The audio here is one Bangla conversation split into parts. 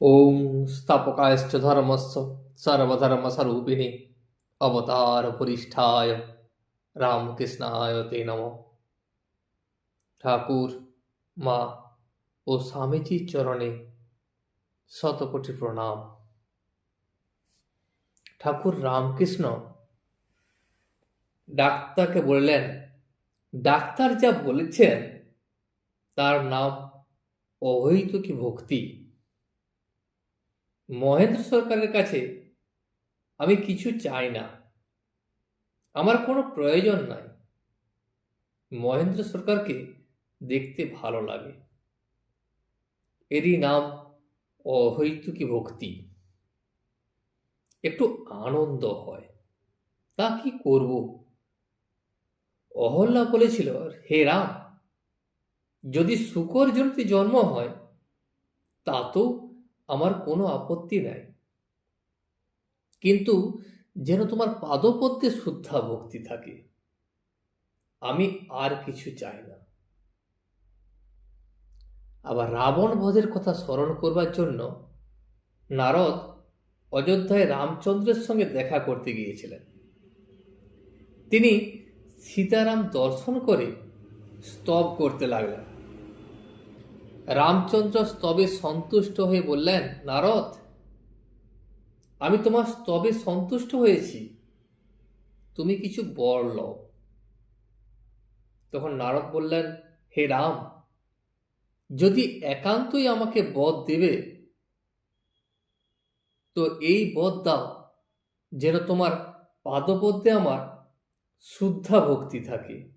ওম স্থাপকায়শ্চ ধর্মস্য সর্বধর্ম স্বরূপিণী অবতার পরিষ্ঠায় রামকৃষ্ণায় তে নম ঠাকুর মা ও স্বামীজির চরণে শতকোটি প্রণাম ঠাকুর রামকৃষ্ণ ডাক্তারকে বললেন, ডাক্তার যা বলেছেন, তার নাম অহৈতুকী ভক্তি। মহেন্দ্র সরকারের কাছে আমি কিছু চাই না। আমার কোনো প্রয়োজন নাই। মহেন্দ্র সরকারকে দেখতে ভালো লাগে। এরই নাম অহৈতুকী ভক্তি। একটু আনন্দ হয়। তা কি করব? অহল্যা বলেছিল, হে রাম, যদি শুকর জন্ম হয় তাতেও আমার কোনো আপত্তি নাই। কিন্তু যেন তোমার পাদপদ্মে শুদ্ধা ভক্তি থাকে, আমি আর কিছু চাই না। আবার রাবণ বধের কথা স্মরণ করবার জন্য নারদ অযোধ্যায় রামচন্দ্রের সঙ্গে দেখা করতে গিয়েছিলেন। তিনি সীতারাম দর্শন করে স্তব করতে লাগলেন। রামচন্দ্র স্তবে সন্তুষ্ট হয়ে বললেন, নারদ, আমি তোমার স্তবে সন্তুষ্ট হয়েছি। তুমি কিছু বর তখন নারদ বললেন, হে রাম, যদি একান্তই আমাকে বধ দেবে, তো এই বধ দাও যেন তোমার পাদপদ্মে আমার শুদ্ধা ভক্তি থাকে।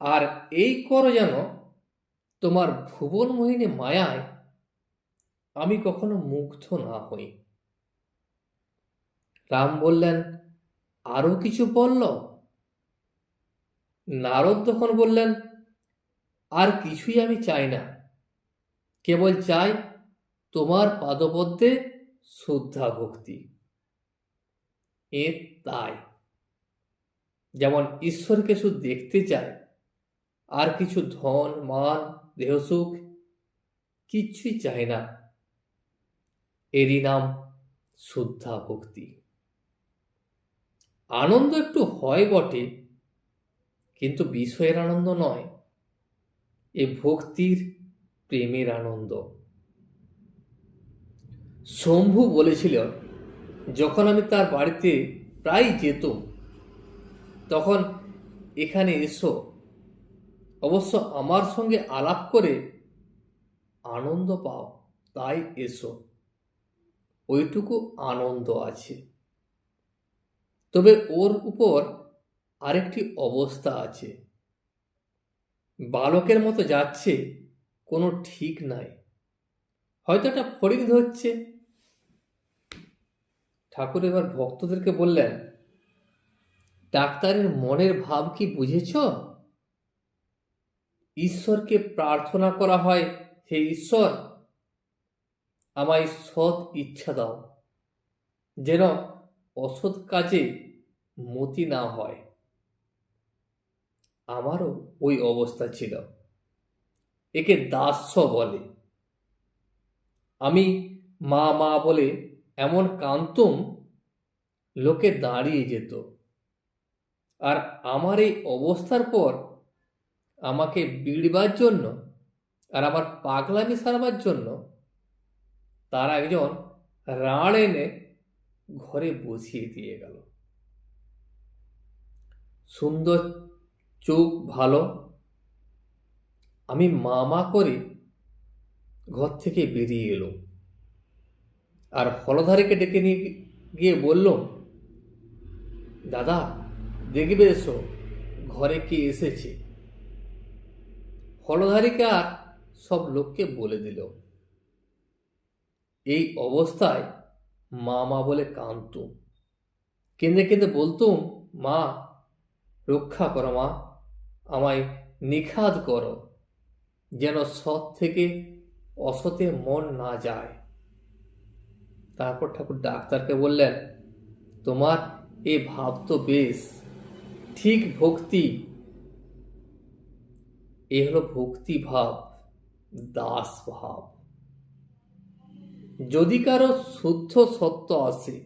আর এই করো যেন তোমার ভুবন মোহিনী মায়ায় আমি কখনো মুগ্ধ না হই। রাম বললেন, আরও কিছু বলল? নারদ তখন বললেন, আর কিছুই আমি চাই না। কেবল চাই তোমার পাদপদ্মে শ্রদ্ধা ভক্তি। এ তাই। যেমন ঈশ্বরকে শুধু দেখতে চায়, আর কিছু ধন, মান দেহসুখ কিচ্ছুই চায় না। এরই নাম শ্রদ্ধা ভক্তি। আনন্দ একটু হয় বটে, কিন্তু বিষয়ের আনন্দ নয়, এ ভক্তির প্রেমের আনন্দ। শম্ভু বলেছিল যখন আমি তার বাড়িতে প্রায় যেতুম, তখন এখানে এসো অবশ্য আমার সঙ্গে আলাপ করে আনন্দ পাও, তাই এসো। ওইটুকু আনন্দ আছে। তবে ওর উপর আরেকটি অবস্থা আছে। বালকের মতো যাচ্ছে, কোনো ঠিক নাই। হয়তো একটা ফরিদ ধরছে। ঠাকুর এবার ভক্তদেরকে বললেন, ডাক্তারের মনের ভাব কি বুঝেছ? ঈশ্বরকে প্রার্থনা করা হয়, হে ঈশ্বর, আমায় সৎ ইচ্ছা দাও, যেন অসৎ কাজে মতি না হয়। আমারও ওই অবস্থা ছিল। একে দাস্য বলে। আমি মা মা বলে এমন কান্তুম, লোকে দাঁড়িয়ে যেত। আর আমার এই অবস্থার পর আমাকে বিড়বার জন্য আর আমার পাগলামি সারবার জন্য তার একজন রাঁড় এনে ঘরে বসিয়ে দিয়ে গেল। সুন্দর চোখ ভালো। আমি মামা করে ঘর থেকে বেরিয়ে এলো আর হলধারীকে ডেকে নিয়ে গিয়ে বলল দাদা, দেখবে এসো, ঘরে কে এসেছে? হলধারীকে আর সব লোককে বলে দিল। এই অবস্থায় মা মা বলে কাঁদতুম। কেঁদে কেঁদে বলতুম, মা, রক্ষা করো মা, আমায় নিখাত করো, যেন সৎ থেকে অসতে মন না যায়। তারপর ঠাকুর ডাক্তারকে বললেন, তোমার এ ভাব তো বেশ। ঠিক ভক্তি এ হলো ভক্তি ভাব, দাস ভাব। যদি কারও শুদ্ধ সত্য আসে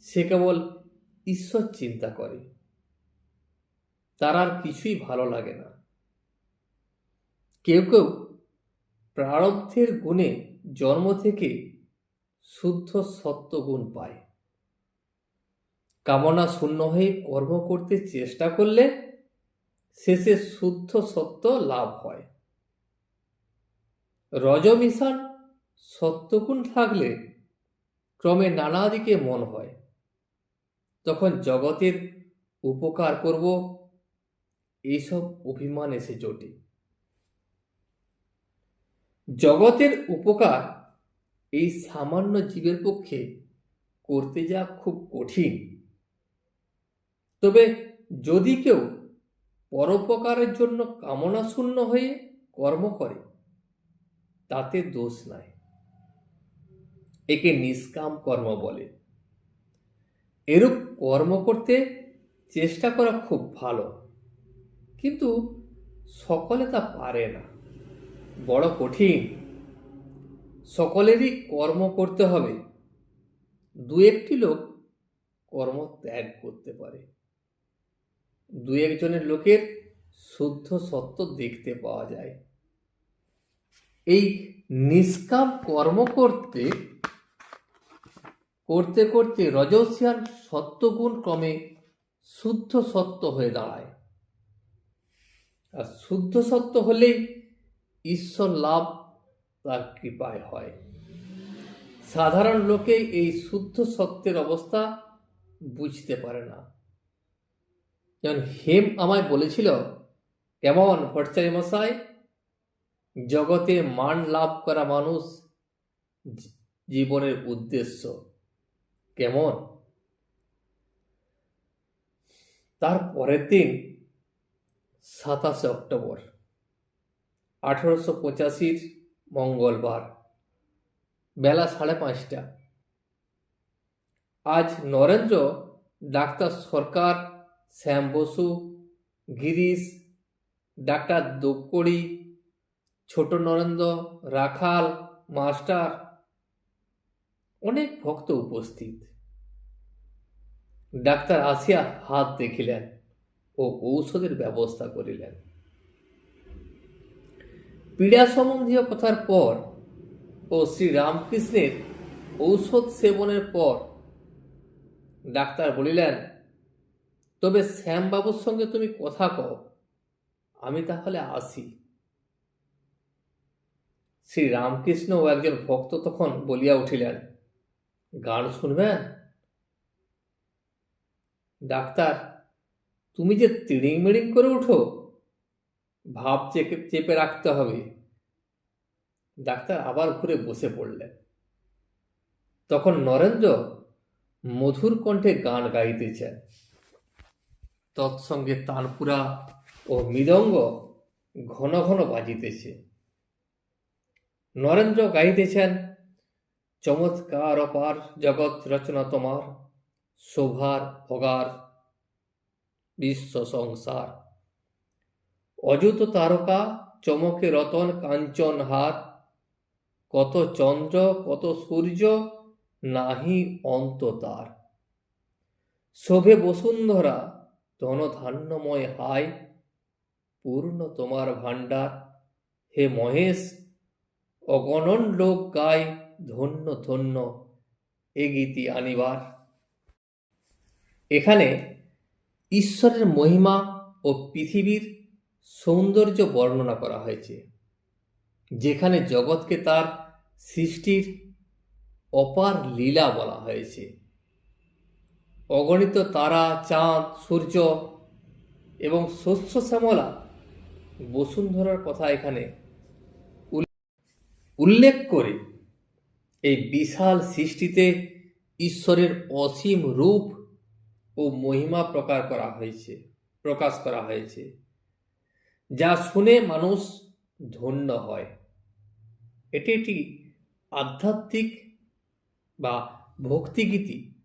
সে কেবল ঈশ্বর চিন্তা করে। তার আর কিছুই ভালো লাগে না। কেউ কেউ প্রারব্ধের গুণে জন্ম থেকে শুদ্ধ সত্য গুণ পায়। কামনা শূন্য হয়ে কর্ম করতে চেষ্টা করলে শেষে শুদ্ধ সত্য লাভ হয়। রজমিশন সত্যগুণ থাকলে ক্রমে নানা দিকে মন হয়। তখন জগতের উপকার করব এইসব অভিমান এসে জোটে। জগতের উপকার এই সামান্য জীবের পক্ষে করতে যা খুব কঠিন। তবে যদি কেউ পরোপকারের জন্য কামনা শূন্য হয়ে কর্ম করে, তাতে দোষ নাই। একে নিষ্কাম কর্ম বলে। এরূপ কর্ম করতে চেষ্টা করা খুব ভালো, কিন্তু সকলে তা পারে না। বড় কঠিন। সকলেরই কর্ম করতে হবে। দু একটি লোক কর্ম ত্যাগ করতে পারে। দু একজনের লোকের শুদ্ধ সত্য দেখতে পাওয়া যায়। এই নিষ্কাম কর্ম করতে করতে করতে রজস্যান সত্যগুণ ক্রমে শুদ্ধ সত্য হয়ে দাঁড়ায়। আর শুদ্ধ সত্য হলেই ঈশ্বর লাভ তার কৃপায় হয়। সাধারণ লোকে এই শুদ্ধ সত্যের অবস্থা বুঝতে পারে না। যেমন হেম আমায় বলেছিল, কেমন ভট্টাচার্য মশাই? জগতে মান লাভ করা মানুষ জীবনের উদ্দেশ্য। কেমন? তার পরের দিন সাতাশে অক্টোবর, আঠারোশো পঁচাশির মঙ্গলবার, বেলা সাড়ে পাঁচটা। আজ নরেন্দ্র ডাক্তার সরকার শ্যাম বসু, গিরিশ, ডাক্তার দোকড়ি ছোট নরেন্দ্র রাখাল, মাস্টার। অনেক ভক্ত উপস্থিত। ডাক্তার আসিয়া হাত দেখিলেন ও ঔষধের ব্যবস্থা করিলেন। পীড়া সম্বন্ধীয় কথার পর ও শ্রী রামকৃষ্ণের ঔষধ সেবনের পর ডাক্তার বলিলেন তবে শ্যামবাবুর সঙ্গে তুমি কথা কও। আমি তাহলে আসি। শ্রী রামকৃষ্ণ ও একজন ভক্ত তখন বলিয়া উঠিলেন, গান শুনবেন? ডাক্তার, তুমি যে তিড়িং মিড়িং করে উঠো, ভাব চেপে চেপে রাখতে হবে। ডাক্তার আবার ঘুরে বসে পড়লেন। তখন নরেন্দ্র মধুর কণ্ঠে গান গাইতেছেন। তৎসঙ্গে তানপুরা ও মৃদঙ্গ ঘন ঘন বাজিতেছে। নরেন্দ্র গাইতেছেন চমৎকার অপার জগৎ রচনা তোমার, শোভার অগার বিশ্ব সংসার। অযুত তারকা চমকে রতন কাঞ্চন হার, কত চন্দ্র, কত সূর্য নাহি অন্ত তার শোভে বসুন্ধরা ধনধান্যময় হায় পূর্ণ তোমার ভাণ্ডার। হে মহেশ, অগণন লোক গায় ধন্য ধন্য, এ গীতি আনিবার। এখানে ঈশ্বরের মহিমা ও পৃথিবীর সৌন্দর্য বর্ণনা করা হয়েছে, যেখানে জগৎকে তার সৃষ্টির অপার লীলা বলা হয়েছে। অগণিত তারা, চাঁদ, সূর্য এবং শস্য শ্যামলা বসুন্ধরার কথা এখানে উল্লেখ করে এই বিশাল সৃষ্টিতে ঈশ্বরের অসীম রূপ ও মহিমা প্রকার করা হয়েছে, প্রকাশ করা হয়েছে, যা শুনে মানুষ ধন্য হয়। এটি একটি আধ্যাত্মিক বা ভক্তিগীতি।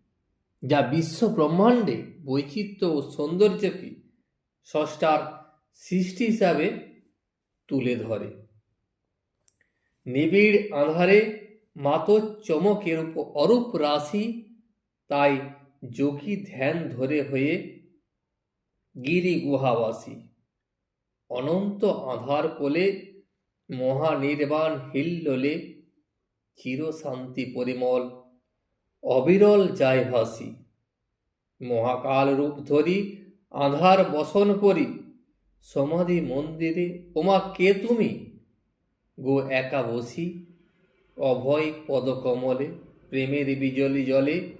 যা বিশ্ব ব্রহ্মাণ্ডে বৈচিত্র্য ও সৌন্দর্যকে স্রষ্টার সৃষ্টি হিসাবে তুলে ধরে। নিবিড় আধারে মাতো চমকের অরূপ রাশি তাই যোগী ধ্যান ধরে হয়ে গিরি গুহাবাসী। অনন্ত আধার কোলে মহানির্বাণ হিল্লোলে চিরশান্তি পরিমল অবিরল যায় ভাসি। মহাকাল রূপ ধরি, আধার বসন করি সমাধি মন্দিরে ওমা কে তুমি? গো একা বসি, অভয় পদকমলে, প্রেমের বিজলি জলে,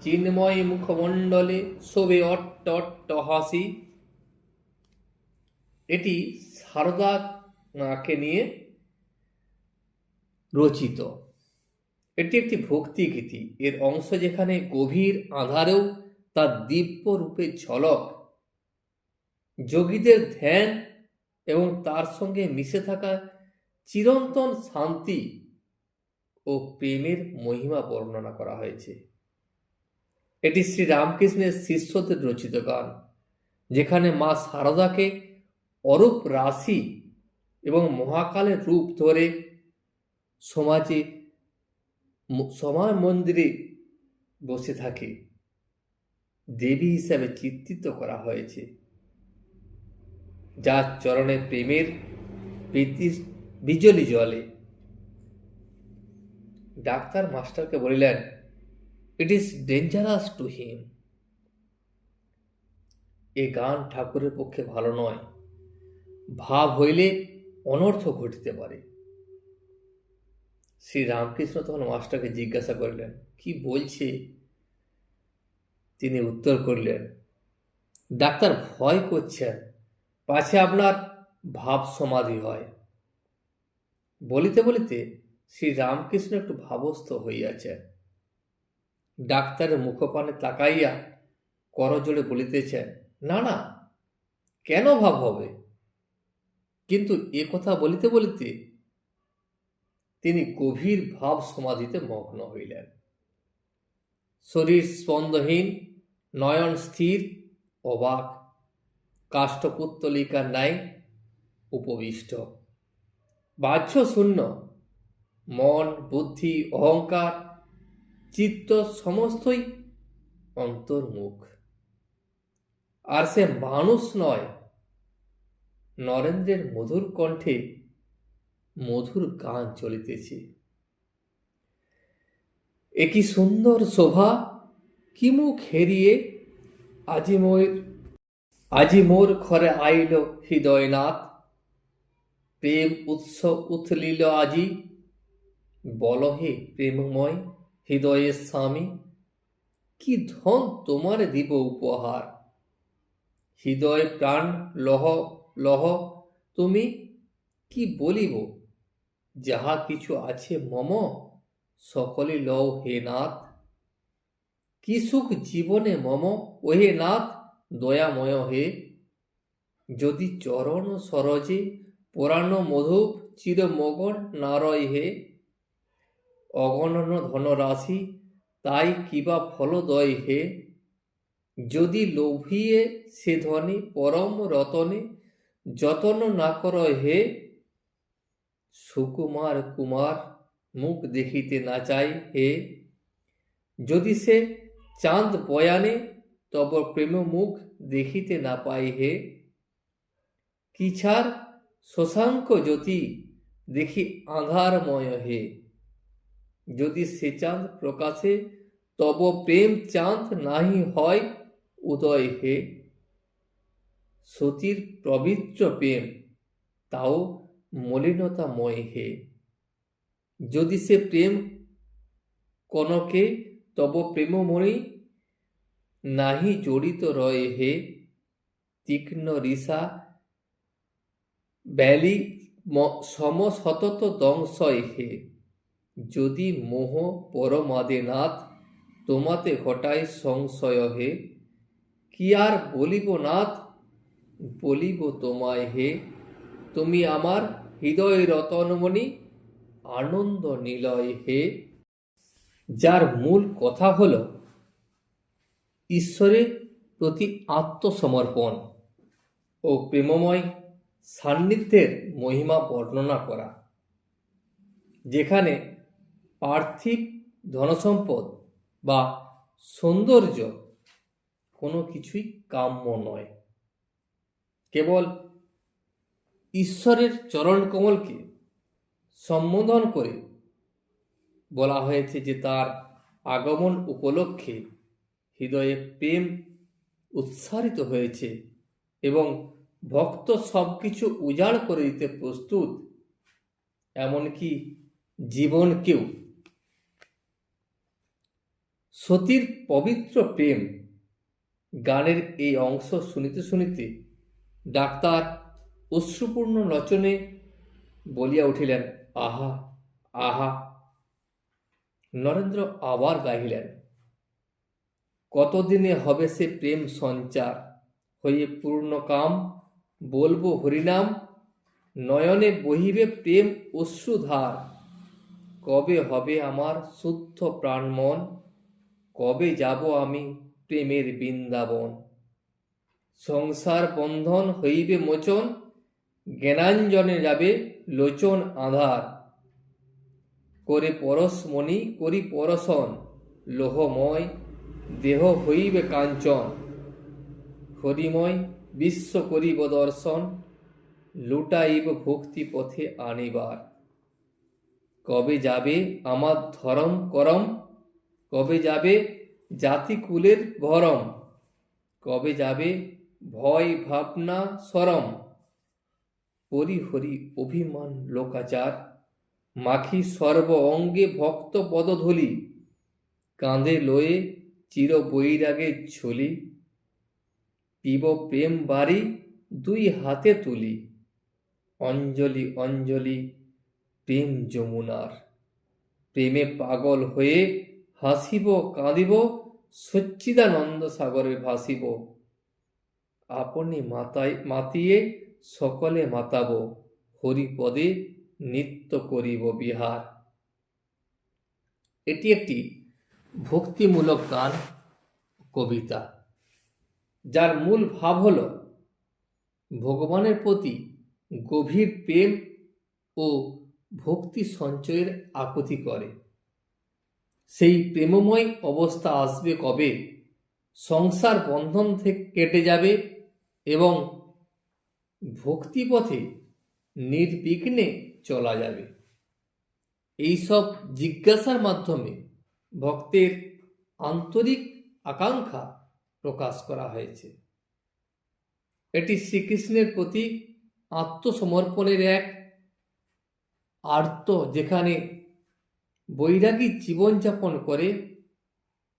চিন্ময় মুখমণ্ডলে শোভে অট্ট অট্ট হাসি। এটি সারদাকে নিয়ে রচিত। এটি একটি ভক্তি গীতি এর অংশ যেখানে গভীর আধারেও তার দিব্য রূপের ঝলক, যোগীদের ধ্যান এবং তার সঙ্গে মিশে থাকা চিরন্তন শান্তি ও প্রেমের মহিমা বর্ণনা করা হয়েছে। এটি শ্রী রামকৃষ্ণের শিষ্যদের রচিত গান, যেখানে মা শারদাকে অরূপ রাশি এবং মহাকালের রূপ ধরে সমাজে সমাজ মন্দিরে বসে থাকে। দেবী হিসাবে চিত্রিত করা হয়েছে। যার চরণে প্রেমের বিজলি জলে ডাক্তার মাস্টারকে বলিলেন it is dangerous to him এ গান ঠাকুরের পক্ষে ভালো নয়। ভাব হইলে অনর্থ ঘটিতে পারে। শ্রী রামকৃষ্ণ তখন মাস্টারকে জিজ্ঞাসা করলেন, কি বলছে? তিনি উত্তর করলেন, ডাক্তার ভয় করছেন, পাছে আপনার ভাব সমাধি হয়। বলিতে বলিতে শ্রী রামকৃষ্ণ একটু ভাবস্থ হইয়াছেন। ডাক্তারের মুখপানে তাকাইয়া করজোড়ে বলিতেছেন, না না, কেন ভাব হবে? কিন্তু এ কথা বলিতে বলিতে তিনি গভীর ভাব সমাধিতে মগ্ন হইলেন। শরীর স্পন্দহীন, নয়ন স্থির, অবাক কাষ্ঠপুত্তলিকার ন্যায় উপবিষ্ট। বাহ্য শূন্য মন, বুদ্ধি, অহংকার, চিত্ত সমস্তই অন্তর্মুখ। আর সে মানুষ নয়, নরেন্দ্রের মধুর কণ্ঠে মধুর গান চলিতেছে। এ কি সুন্দর শোভা, কি মুখ হেরিয়ে আজি মোর আজি মোর ঘরে আইল হৃদয়নাথ। প্রেম উৎস উথলিল আজি, বল হে প্রেমময় হৃদয়ের স্বামী, কি ধন তোমার দিব উপহার। হৃদয় প্রাণ লহ লহ, তুমি কি বলিব? যাহা কিছু আছে মম, সকলে লও হে নাথ। কি সুখ জীবনে মম, ওহে নাথ, দয়াময় হে। যদি চরণ সরজে, পুরাণ মধুপ চিরমগন নারয় হে। অগণন ধনরাশি, তাই কিবা ফলদয় হে। যদি লোভিয়ে সে ধনে, পরম রতনে, যতন না কর হে। সুকুমার কুমার মুখ দেখিতে না চাই হে। যদি সে চাঁদ বয়ানে তব প্রেম মুখ দেখিতে না পাই হে। কিছার শশাঙ্ক জ্যোতি, দেখি আধারময় হে। যদি সে চাঁদ প্রকাশে, তব প্রেম চাঁদ নাহি হয় উদয় হে। সতীর পবিত্র প্রেম, তাও মলিনতাময় হে। যদি সে প্রেম কনকে, তব প্রেমমণি নাহি জড়িত রয় হে। তীক্ষ্ণ রিসা ব্যালি সমসতত দংশয় হে। যদি মোহ পরমাদে নাথ তোমাতে ঘটায় সংশয় হে, কি আর বলিব নাথ? বলিব তোমায় হে। তুমি আমার হৃদয় রতনমণি, আনন্দ নিলয় হে। যার মূল কথা হল ঈশ্বরের প্রতি আত্মসমর্পণ ও প্রেমময় সান্নিধ্যের মহিমা বর্ণনা করা, যেখানে পার্থিব ধনসম্পদ বা সৌন্দর্য কোনো কিছুই কাম্য নয়। কেবল ঈশ্বরের চরণ কমলকে সম্বোধন করে বলা হয়েছে যে তার আগমন উপলক্ষে হৃদয়ে প্রেম উৎসারিত হয়েছে এবং ভক্ত সব কিছু উজাড় করে দিতে প্রস্তুত। এমনকি জীবনকেও। সতীর পবিত্র প্রেম গানের এই অংশ শুনিতে শুনিতে ডাক্তার অশ্রুপূর্ণ লচনে বলিয়া উঠিলেন, আহা আহা। নরেন্দ্র আবার গাহিলেন, কতদিনে হবে সে প্রেম সঞ্চার? হয়ে পূর্ণ কাম, বলব হরিনাম, নয়নে বহিবে প্রেম অশ্রুধার। কবে হবে আমার শুদ্ধ প্রাণমন? কবে যাব আমি প্রেমের বৃন্দাবন? সংসার বন্ধন হইবে মোচন জ্ঞানাঞ্জনে যাবে লোচন আধার। করে পরশমণি, করি পরশন, লোহময়, দেহ হইবে কাঞ্চন। হরিময় বিশ্ব করিব দর্শন, লুটাইব ভক্তি পথে আনিবার। কবে যাবে আমার ধরম করম? কবে যাবে জাতিকুলের ভরম? কবে যাবে ভয় ভাবনা সরম? পরিহরি অভিমান লোকাচার। মাখি সর্ব অঙ্গে ভক্ত পদধূলি। কাঁধে লয়ে চির বৈরাগের ঝুলি। পিব প্রেম বাড়ি দুই হাতে তুলি। অঞ্জলি অঞ্জলি প্রেম যমুনার। প্রেমে পাগল হয়ে হাসিব কাঁদিব, সচ্চিদানন্দ সাগরে ভাসিব। আপনি মাতায়, মাতিয়ে সকলে মাতাব, হরিপদে নিত্য করিব বিহার। এটি একটি ভক্তিমূলক গান, কবিতা, যার মূল ভাব হল ভগবানের প্রতি গভীর প্রেম ও ভক্তি সঞ্চয়ের আকুতি করে। সেই প্রেমময় অবস্থা আসবে কবে? সংসার বন্ধন থেকে কেটে যাবে এবং ভক্তিপথে নির্বিঘ্নে চলা যাবে। এইসব জিজ্ঞাসার মাধ্যমে ভক্তের আন্তরিক আকাঙ্ক্ষা প্রকাশ করা হয়েছে। এটি শ্রীকৃষ্ণের প্রতি আত্মসমর্পণের এক আর্ত যেখানে বৈরাগী জীবনযাপন করে,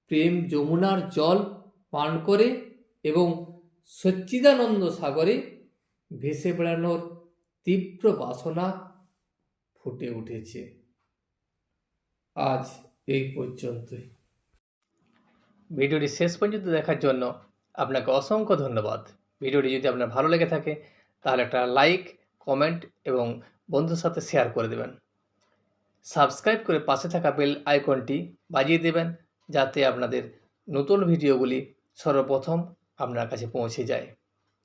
প্রেম যমুনার জল পান করে এবং সচ্চিদানন্দ সাগরে ভেসে বেড়ানোর তীব্র বাসনা ফুটে উঠেছে। আজ এই পর্যন্তই। ভিডিওটি শেষ পর্যন্ত দেখার জন্য আপনাকে অসংখ্য ধন্যবাদ। ভিডিওটি যদি আপনার ভালো লেগে থাকে, তাহলে একটা লাইক, কমেন্ট এবং বন্ধুর সাথে শেয়ার করে দেবেন। সাবস্ক্রাইব করে পাশে থাকা বেল আইকনটি বাজিয়ে দেবেন, যাতে আপনাদের নতুন ভিডিওগুলি সর্বপ্রথম আপনার কাছে পৌঁছে যায়।